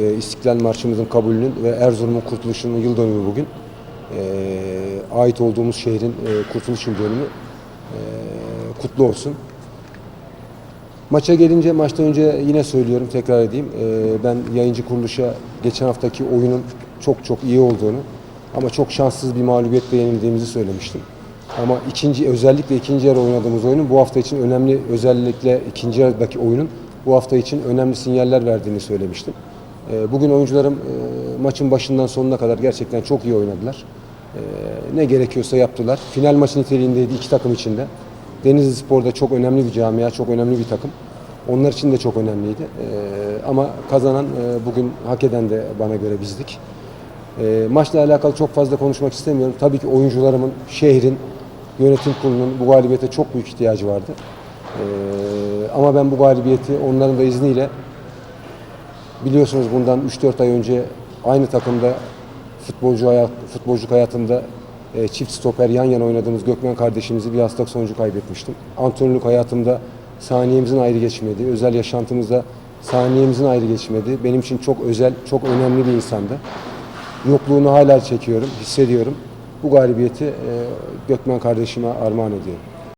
E, İstiklal Marşımızın kabulünün ve Erzurum'un kurtuluşunun yıl dönümü bugün. E, ait olduğumuz şehrin e, kurtuluş yıl dönümü e, kutlu olsun. Maça gelince maçtan önce yine söylüyorum tekrar edeyim. E, ben yayıncı kuruluşa geçen haftaki oyunun çok çok iyi olduğunu ama çok şanssız bir mağlubiyetle yenildiğimizi söylemiştim. Ama ikinci özellikle ikinci yarı oynadığımız oyunun bu hafta için önemli özellikle ikinci yarıdaki oyunun bu hafta için önemli sinyaller verdiğini söylemiştim. E, Bugün oyuncularım e, maçın başından sonuna kadar gerçekten çok iyi oynadılar. E, Ne gerekiyorsa yaptılar. Final maçı niteliğindeydi iki takım içinde. Denizli Spor'da çok önemli bir camia, çok önemli bir takım. Onlar için de çok önemliydi. E, Ama kazanan e, bugün hak eden de bana göre bizdik. Maçla alakalı çok fazla konuşmak istemiyorum. Tabii ki oyuncularımın, şehrin, yönetim kurulunun bu galibiyete çok büyük ihtiyacı vardı. Ama ben bu galibiyeti onların da izniyle biliyorsunuz bundan 3-4 ay önce aynı takımda futbolcu hayat, futbolculuk hayatımda e, çift stoper yan yana oynadığımız Gökmen kardeşimizi bir hastalık sonucu kaybetmiştim. Antrenörlük hayatımda saniyemizin ayrı geçmedi. Özel yaşantımızda saniyemizin ayrı geçmedi. Benim için çok özel, çok önemli bir insandı. Yokluğunu hala çekiyorum, hissediyorum. Bu galibiyeti e, Gökmen kardeşime armağan ediyorum.